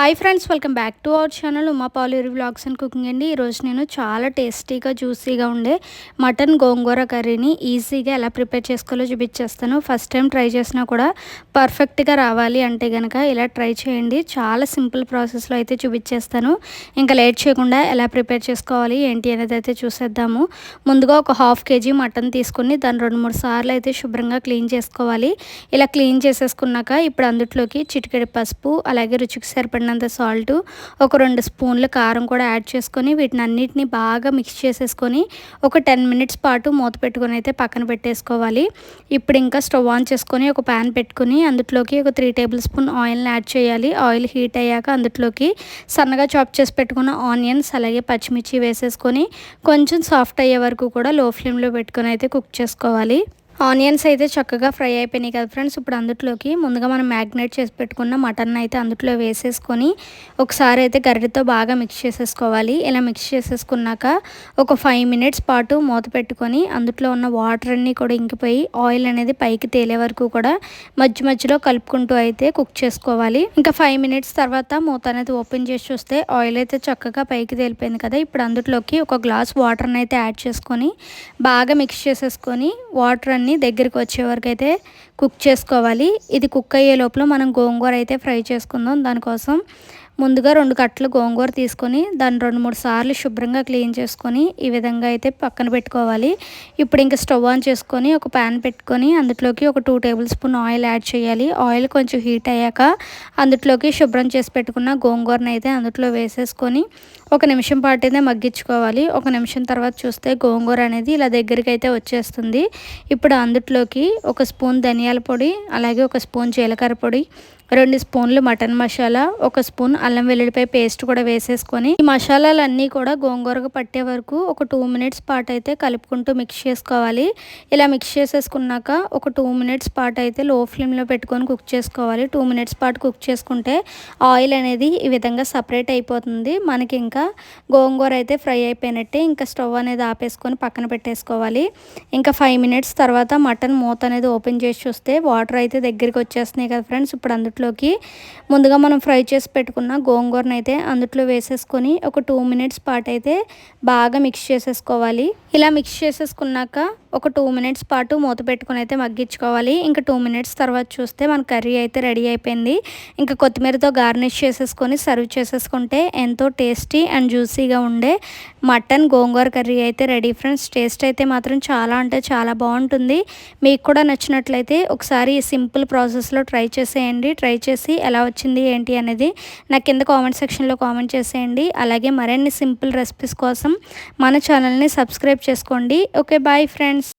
Hi friends welcome back to our channel Uma Paluri vlogs and cooking అండి. ఈరోజు నేను చాలా టేస్టీగా జ్యూసీగా ఉండే మటన్ గోంగూర కర్రీని ఈజీగా ఎలా ప్రిపేర్ చేసుకోవాలో చూపించేస్తాను. ఫస్ట్ టైం ట్రై చేసినా కూడా పర్ఫెక్ట్గా రావాలి అంటే కనుక ఇలా ట్రై చేయండి. చాలా సింపుల్ ప్రాసెస్లో అయితే చూపించేస్తాను. ఇంకా లేట్ చేయకుండా ఎలా ప్రిపేర్ చేసుకోవాలి ఏంటి అనేది అయితే చూసేద్దాము. ముందుగా ఒక హాఫ్ కేజీ మటన్ తీసుకుని దాన్ని రెండు మూడు సార్లు అయితే శుభ్రంగా క్లీన్ చేసుకోవాలి. ఇలా క్లీన్ చేసేసుకున్నాక ఇప్పుడు అందుట్లోకి చిటికెడి పసుపు అలాగే రుచికి సరిపడిన తగినంత సాల్ట్ ఒక రెండు స్పూన్ల కారం కూడా యాడ్ చేసుకొని వీటిని అన్నిటిని బాగా మిక్స్ చేసేసుకొని ఒక టెన్ మినిట్స్ పాటు మూత పెట్టుకొని అయితే పక్కన పెట్టేసుకోవాలి. ఇప్పుడు ఇంకా స్టవ్ ఆన్ చేసుకొని ఒక ప్యాన్ పెట్టుకుని అందులోకి ఒక త్రీ టేబుల్ స్పూన్ ఆయిల్ని యాడ్ చేయాలి. ఆయిల్ హీట్ అయ్యాక అందులోకి సన్నగా చాప్ చేసి పెట్టుకున్న ఆనియన్స్ అలాగే పచ్చిమిర్చి వేసేసుకొని కొంచెం సాఫ్ట్ అయ్యే వరకు కూడా లో ఫ్లేమ్లో పెట్టుకొని అయితే కుక్ చేసుకోవాలి. ఆనియన్స్ అయితే చక్కగా ఫ్రై అయిపోయినాయి కదా ఫ్రెండ్స్. ఇప్పుడు అందులోకి ముందుగా మనం మ్యాగ్నేట్ చేసి పెట్టుకున్న మటన్ అయితే అందులో వేసేసుకొని ఒకసారి అయితే గరిటతో బాగా మిక్స్ చేసేసుకోవాలి. ఇలా మిక్స్ చేసేసుకున్నాక ఒక ఫైవ్ మినిట్స్ పాటు మూత పెట్టుకొని అందులో ఉన్న వాటర్ అన్నీ కూడా ఇంకిపోయి ఆయిల్ అనేది పైకి తేలే వరకు కూడా మధ్య మధ్యలో కలుపుకుంటూ అయితే కుక్ చేసుకోవాలి. ఇంకా ఫైవ్ మినిట్స్ తర్వాత మూత అనేది ఓపెన్ చేసి చూస్తే ఆయిల్ అయితే చక్కగా పైకి తేలిపోయింది కదా. ఇప్పుడు అందులోకి ఒక గ్లాస్ వాటర్ని అయితే యాడ్ చేసుకొని బాగా మిక్స్ చేసేసుకొని వాటర్ అన్ని కానీ దగ్గరికి వచ్చే వరకు అయితే కుక్ చేసుకోవాలి. ఇది కుక్ అయ్యే లోపల మనం గోంగూర అయితే ఫ్రై చేసుకుందాం. దానికోసం ముందుగా రెండు కట్టలు గోంగూర తీసుకొని దాన్ని రెండు మూడు సార్లు శుభ్రంగా క్లీన్ చేసుకొని ఈ విధంగా అయితే పక్కన పెట్టుకోవాలి. ఇప్పుడు ఇంకా స్టవ్ ఆన్ చేసుకొని ఒక ప్యాన్ పెట్టుకొని అందులోకి ఒక two tablespoon oil add చేయాలి. ఆయిల్ కొంచెం హీట్ అయ్యాక అందులోకి శుభ్రం చేసి పెట్టుకున్న గోంగూరని అయితే అందులో వేసేసుకొని ఒక నిమిషం పాటు అయితే మగ్గించుకోవాలి. ఒక నిమిషం తర్వాత చూస్తే గోంగూర అనేది ఇలా దగ్గరికి అయితే వచ్చేస్తుంది. ఇప్పుడు అందులోకి ఒక స్పూన్ ధనియాల పొడి అలాగే ఒక స్పూన్ జీలకర్ర పొడి రెండు స్పూన్లు మటన్ మసాలా ఒక స్పూన్ అల్లం వెల్లుల్లిపాయ పేస్ట్ కూడా వేసేసుకొని ఈ మసాలాలన్నీ కూడా గోంగూరకు పట్టే వరకు ఒక టూ మినిట్స్ పాటు అయితే కలుపుకుంటూ మిక్స్ చేసుకోవాలి. ఇలా మిక్స్ చేసేసుకున్నాక ఒక టూ మినిట్స్ పాటు అయితే లో ఫ్లేమ్లో పెట్టుకొని కుక్ చేసుకోవాలి. టూ మినిట్స్ పాటు కుక్ చేసుకుంటే ఆయిల్ అనేది ఈ విధంగా సపరేట్ అయిపోతుంది. మనకి ఇంకా గోంగూర అయితే ఫ్రై అయిపోయినట్టే ఇంకా స్టవ్ అనేది ఆపేసుకొని పక్కన పెట్టేసుకోవాలి. ఇంకా ఫైవ్ మినిట్స్ తర్వాత మటన్ మూత అనేది ఓపెన్ చేసి చూస్తే వాటర్ అయితే దగ్గరికి వచ్చేస్తున్నాయి కదా ఫ్రెండ్స్ ఇప్పుడు అందులోకి ముందుగా మనం ఫ్రై చేసి పెట్టుకున్న గోంగూరను అయితే అందుట్లో వేసేసుకొని ఒక టూ మినిట్స్ పాటు అయితే బాగా మిక్స్ చేసేసుకోవాలి. ఇలా మిక్స్ చేసేసుకున్నాక ఒక టూ మినిట్స్ పాటు మూత పెట్టుకుని అయితే మగ్గించుకోవాలి. ఇంకా టూ మినిట్స్ తర్వాత చూస్తే మన కర్రీ అయితే రెడీ అయిపోయింది. ఇంకా కొత్తిమీరతో గార్నిష్ చేసేసుకొని సర్వ్ చేసేసుకుంటే ఎంతో టేస్టీ అండ్ జ్యూసీగా ఉండే మటన్ గోంగూర కర్రీ అయితే రెడీ ఫ్రెండ్స్. టేస్ట్ అయితే మాత్రం చాలా అంటే చాలా బాగుంటుంది. మీకు కూడా నచ్చినట్లయితే ఒకసారి ఈ సింపుల్ ప్రాసెస్లో ట్రై చేసేయండి. ట్రై చేసి ఎలా వచ్చింది ఏంటి అనేది నా కింద కామెంట్ సెక్షన్లో కామెంట్ చేసేయండి. అలాగే మరిన్ని సింపుల్ రెసిపీస్ కోసం మన ఛానల్ని సబ్స్క్రైబ్ చేసుకోండి. Okay bye friends.